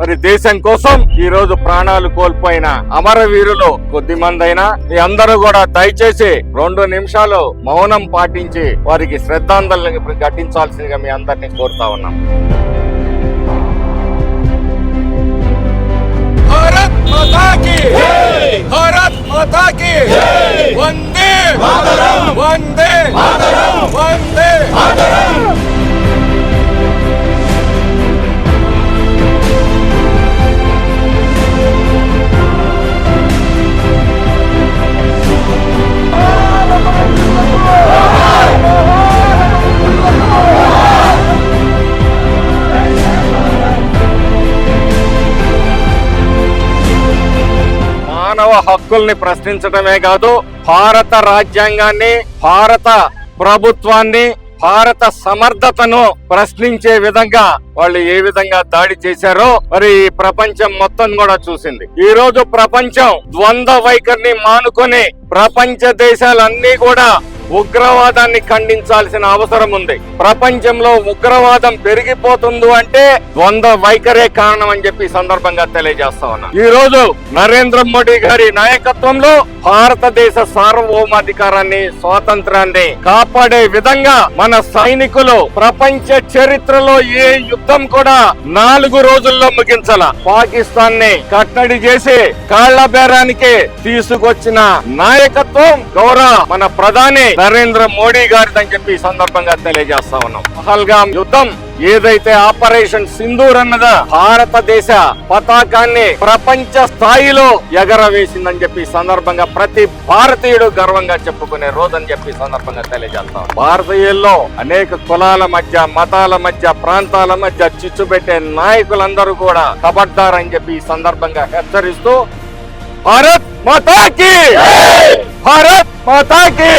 మరి దేశం కోసం ఈ రోజు ప్రాణాలు కోల్పోయిన అమరవీరులు కొద్ది మందైనా మీ అందరూ కూడా దయచేసి రెండు నిమిషాలు మౌనం పాటించి వారికి శ్రద్ధాంజలి ఘటించాల్సిందిగా మీ అందరినీ కోరుతా ఉన్నాం. మానవ హక్కుల్ని ప్రశ్నించడమే కాదు భారత రాజ్యాంగాన్ని భారత ప్రభుత్వాన్ని భారత సమర్థతను ప్రశ్నించే విధంగా వాళ్ళు ఏ విధంగా దాడి చేశారో మరి ఈ ప్రపంచం మొత్తం కూడా చూసింది. ఈ రోజు ప్రపంచం ద్వంద్వ వైఖరిని మానుకొని ప్రపంచ దేశాలన్నీ కూడా ఉగ్రవాదాన్ని ఖండించాల్సిన అవసరం ఉంది. ప్రపంచంలో ఉగ్రవాదం పెరిగిపోతుంది అంటే ద్వంద్వ వైఖరే కారణం అని చెప్పి సందర్భంగా తెలియజేస్తా ఉన్నా. ఈ రోజు నరేంద్ర మోడీ గారి నాయకత్వంలో భారతదేశ సార్వభౌమాధికారాన్ని స్వాతంత్రాన్ని కాపాడే విధంగా మన సైనికులు ప్రపంచ చరిత్రలో ఏ యుద్ధం కూడా నాలుగు రోజుల్లో ముగించాల. పాకిస్తాన్ని కట్టడి చేసి కాళ్ళ బేరానికి తీసుకొచ్చిన నాయకత్వం గౌరవ మన ప్రధాని నరేంద్ర మోడీ గారిదని చెప్పి ఈ సందర్భంగా తెలియజేస్తా ఉన్నాం. పహల్గాం యుద్ధం ఏదైతే ఆపరేషన్ సింధూర్ అన్నదా భారతదేశ పతాకాన్ని ప్రపంచ స్థాయిలో ఎగరవేసిందని చెప్పి సందర్భంగా ప్రతి భారతీయుడు గర్వంగా చెప్పుకునే రోజని చెప్పి సందర్భంగా తెలియజేస్తాం. భారతీయుల్లో అనేక కులాల మధ్య మతాల మధ్య ప్రాంతాల మధ్య చిచ్చు పెట్టే నాయకులందరూ కూడా కబడ్డారని చెప్పి ఈ సందర్భంగా హెచ్చరిస్తూ భారత్ మాతాకి! భారత్ మాతాకి!